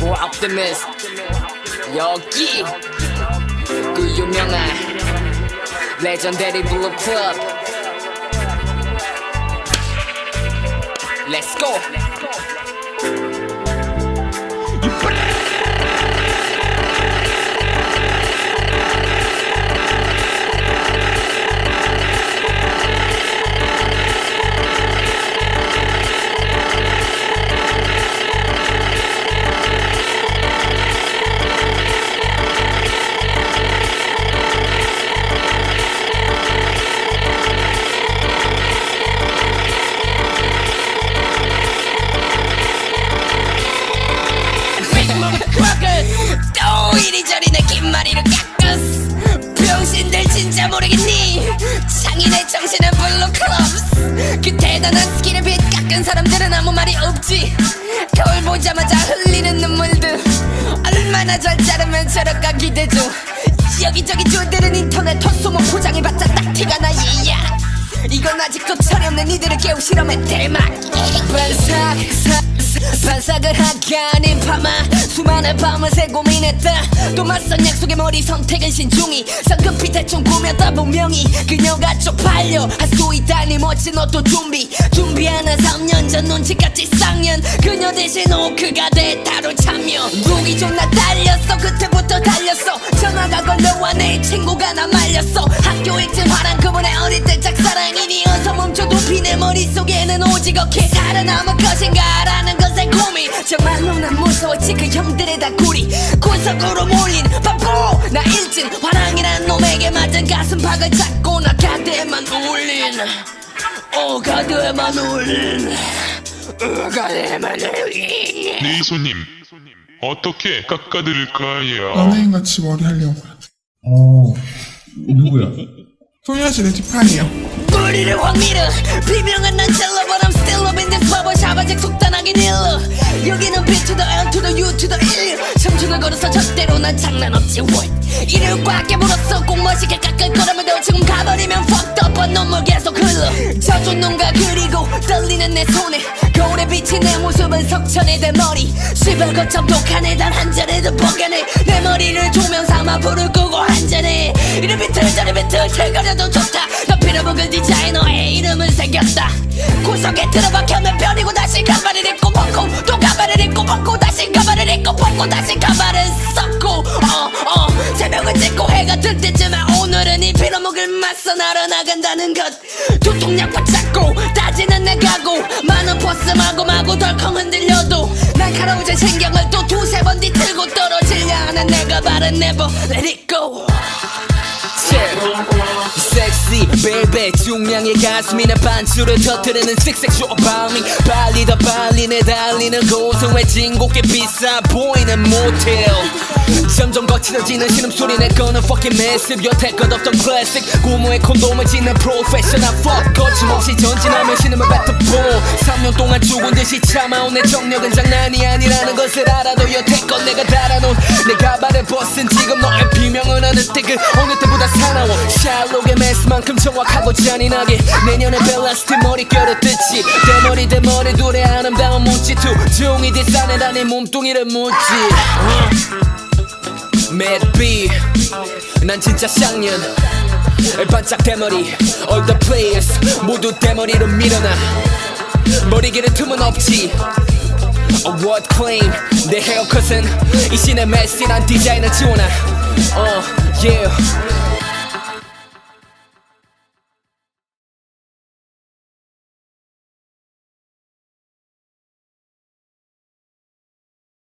More optimist 여기 그 유명한 레전더리 블루 클럽 Let's go 이리저리 내 깃머리를 깎았어 병신들 진짜 모르겠니? 창인의 정신은 블루 클럽스. 그 대단한 스킬을 빛 깎은 사람들은 아무 말이 없지. 거울 보자마자 흘리는 눈물들. 얼마나 잘 자르면 저럴까 기대 중 여기저기 줄들은 인터넷 헛소문 포장해봤자 딱 티가 나 yeah. 이건 아직도 철이 없는 이들을 깨우 실험의 대막 반삭 사- 반삭을 하가 아닌 파마. 수많은 밤을 새 고민했다. 또 맞선 약속의 머리 선택은 신중히. 성급히 대충 꾸몄다 분명히. 그녀가 쪽팔려. 할 수 있다니 멋진 옷도 준비. 준비하는 3년 전 눈치같이 쌍년. 그녀 대신 오크가 대타로 참여. 룩이 존나 달렸어? 그때부터 달렸어. 전화가 걸려와 내 친구가 나 말렸어. 학교 일진 화난 그분의 어릴 때 짝사랑이니 어서 비내 머릿속에는 오직 어케 살아남을 것인가라는 것에 고민 정말로 난 무서웠지 그 형들의 다구리 구석으로 몰린 바보 나 일진 화랑이란 놈에게 맞은 가슴팍을 잡고 나 가드에만 울린 오 가드에만 울린 어, 가드에만 울린 네 손님 어떻게 깎아드릴까요? 연예인같이 머리 하려고요. 어, 누구야? 소녀시대 티파니요. 뿌리를 확 밀어 비명은 난 찔러 But I'm still up in this barbershop 아직 속단하긴 일러. 여기는 B to the L to the U to the 1 청춘을 걸어서 절대로 난 장난 없지 what? 이를 꽉 깨물었어. 꼭 멋있게 깎을 거라면도 지금 가버리면 fucked up but 눈물 계속 흘러. 젖은 눈과 그리고 떨리는 내 손에 거울에 비친 내 모습은 석천의 내 머리. 시발 거참 독하네 단한 잔에도 뻐가네. 내 머리를 조명 삼아 불을 끄고 한잔해. 이름 비틀 저리 비틀 틀거려도 좋다 입고 벗고 다시 가발을 썼고 어어. 새벽을 찍고 해가 뜰 때쯤에 오늘은 이 빌어먹을 맞서 날아나간다는 것. 두통약 붙잡고 따지는 내 각오. 많은 버스 마구 마구 덜컹 흔들려도 날카로워진 신경을 또 두세 번 뒤틀고 떨어지려 하는 내가 바른 never let it go 베이베 중량의 가슴이나 반추를 터뜨리는 섹섹슈얼 밤이. 빨리 더 빨리 내달리는 곳은 왜 진곡게 비싸 보이는 모텔. 점점 거칠어지는 신음소리 내 거는 fucking massive. 여태껏 없던 클래식 고무의 콘돔을 짓는 프로페셔널 fuck. 거침없이 전진하며 신음을 뱉어보 3년 동안 죽은 듯이 참아온 내 정력은 장난이 아니라는 것을 알아도 여태껏 내가 달아놓은 내 가발을 벗은 지금 너의 비명은 어느 때 그 어느 때보다 사나워. 샬록의 메스만큼 정 확하고 잔인하게 내년에 벨라스트 머릿결을 뜯지 대머리 대머리 둘의 아름다운 몸짓 투종이 뒷산에다 네 몸뚱이를 묻지. 맷비 난 진짜 쌍년. 반짝 대머리. All the players 모두 대머리로 밀어놔. 머리 기를 틈은 없지. A word claim? 내 헤어컷은 이 신의 메시란 디자이너 지원아 어 yeah